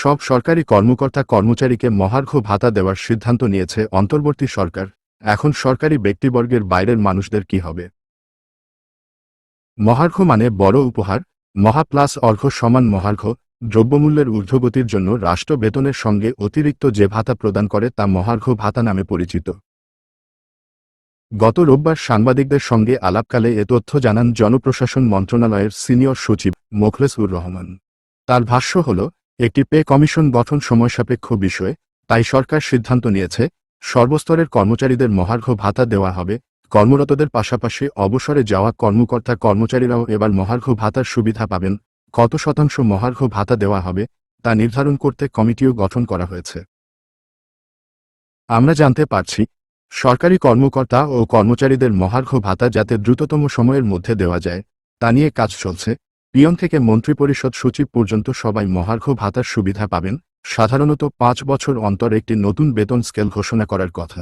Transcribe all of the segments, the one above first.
সব সরকারি কর্মকর্তা কর্মচারীকে মহার্ঘ ভাতা দেওয়ার সিদ্ধান্ত নিয়েছে অন্তর্বর্তী সরকার। এখন সরকারি ব্যক্তিবর্গের বাইরের মানুষদের কি হবে? মহার্ঘ মানে বড় উপহার, মহা প্লাস অর্ঘ সমান মহার্ঘ, দ্রব্যমূল্যের ঊর্ধ্বগতির জন্য রাষ্ট্র বেতনের সঙ্গে অতিরিক্ত যে ভাতা প্রদান করে তা মহার্ঘ ভাতা নামে পরিচিত। গত রোববার সাংবাদিকদের সঙ্গে আলাপকালে এ তথ্য জানান জনপ্রশাসন মন্ত্রণালয়ের সিনিয়র সচিব মোখলেসুর রহমান। তার ভাষ্য হল একটি পে কমিশন গঠন সময়সাপেক্ষ বিষয়, তাই সরকার সিদ্ধান্ত নিয়েছে, সর্বস্তরের কর্মচারীদের মহার্ঘ ভাতা দেওয়া হবে, কর্মরতদের পাশাপাশি অবসরে যাওয়া কর্মকর্তা কর্মচারীরাও এবার মহার্ঘ ভাতার সুবিধা পাবেন, কত শতাংশ মহার্ঘ ভাতা দেওয়া হবে, তা নির্ধারণ করতে কমিটিও গঠন করা হয়েছে। আমরা জানতে পারছি, সরকারি কর্মকর্তা ও কর্মচারীদের মহার্ঘ ভাতা যাতে দ্রুততম সময়ের মধ্যে দেওয়া যায়, তা নিয়ে কাজ চলছে পিয়ন থেকে মন্ত্রিপরিষদ সচিব পর্যন্ত সবাই মহার্ঘ ভাতার সুবিধা পাবেন, সাধারণত পাঁচ বছর অন্তর একটি নতুন বেতন স্কেল ঘোষণা করার কথা।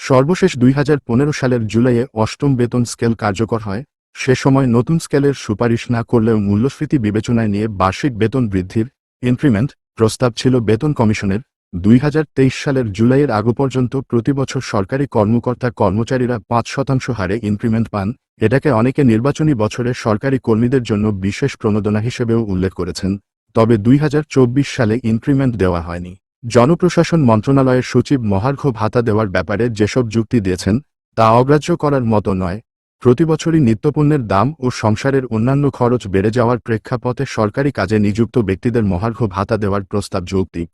সর্বশেষ দুই হাজার পনেরো সালের জুলাইয়ে অষ্টম বেতন স্কেল কার্যকর হয়, সে সময় নতুন স্কেলের সুপারিশ না করলেও মূল্যস্ফীতি বিবেচনায় নিয়ে বার্ষিক বেতন বৃদ্ধির ইনক্রিমেন্ট প্রস্তাব ছিল বেতন কমিশনের দুই হাজার তেইশ সালের জুলাইয়ের আগ পর্যন্ত প্রতিবছর সরকারি কর্মকর্তা কর্মচারীরা পাঁচ শতাংশ হারে ইনক্রিমেন্ট পান, এটাকে অনেকে নির্বাচনী বছরে সরকারি কর্মীদের জন্য বিশেষ প্রণোদনা হিসেবেও উল্লেখ করেছেন, তবে দুই হাজার চব্বিশ সালে ইনক্রিমেন্ট দেওয়া হয়নি। জনপ্রশাসন মন্ত্রণালয়ের সচিব মহার্ঘ ভাতা দেওয়ার ব্যাপারে যেসব যুক্তি দিয়েছেন, তা অগ্রাহ্য করার মতো নয়। প্রতিবছরই নিত্যপণ্যের দাম ও সংসারের অন্যান্য খরচ বেড়ে যাওয়ার প্রেক্ষাপটে সরকারি কাজে নিযুক্ত ব্যক্তিদের মহার্ঘ ভাতা দেওয়ার প্রস্তাব যৌক্তিক।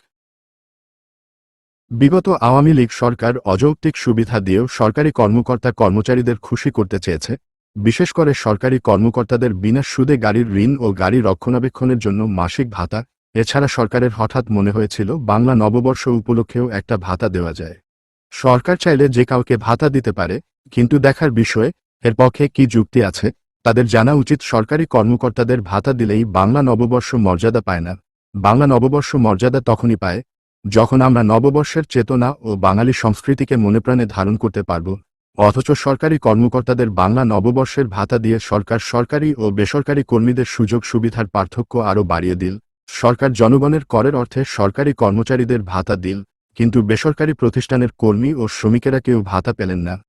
বিগত আওয়ামী লীগ সরকার অযৌক্তিক সুবিধা দিয়েও সরকারি কর্মকর্তা কর্মচারীদের খুশি করতে চেয়েছে, বিশেষ করে সরকারি কর্মকর্তাদের বিনা সুদে গাড়ির ঋণ ও গাড়ি রক্ষণাবেক্ষণের জন্য মাসিক ভাতা, এছাড়া সরকারের হঠাৎ মনে হয়েছিল বাংলা নববর্ষ উপলক্ষেও একটা ভাতা দেওয়া যায়। সরকার চাইলে যে কাউকে ভাতা দিতে পারে, কিন্তু দেখার বিষয়ে, এর পক্ষে কি যুক্তি আছে, তাদের জানা উচিত সরকারি কর্মকর্তাদের ভাতা দিলেই বাংলা নববর্ষ মর্যাদা পায় না। বাংলা নববর্ষ মর্যাদা তখনই পায় যখন আমরা নববর্ষের চেতনা ও বাঙালি সংস্কৃতিকে মনে প্রাণে ধারণ করতে পারব, অথচ সরকারি কর্মকর্তাদের বাংলা নববর্ষের ভাতা দিয়ে সরকার সরকারি ও বেসরকারি কর্মীদের সুযোগ সুবিধার পার্থক্য আরও বাড়িয়ে দিল। সরকার জনগণের করের অর্থে সরকারি কর্মচারীদের ভাতা দিল, কিন্তু বেসরকারি প্রতিষ্ঠানের কর্মী ও শ্রমিকেরা কেউ ভাতা পেলেন না।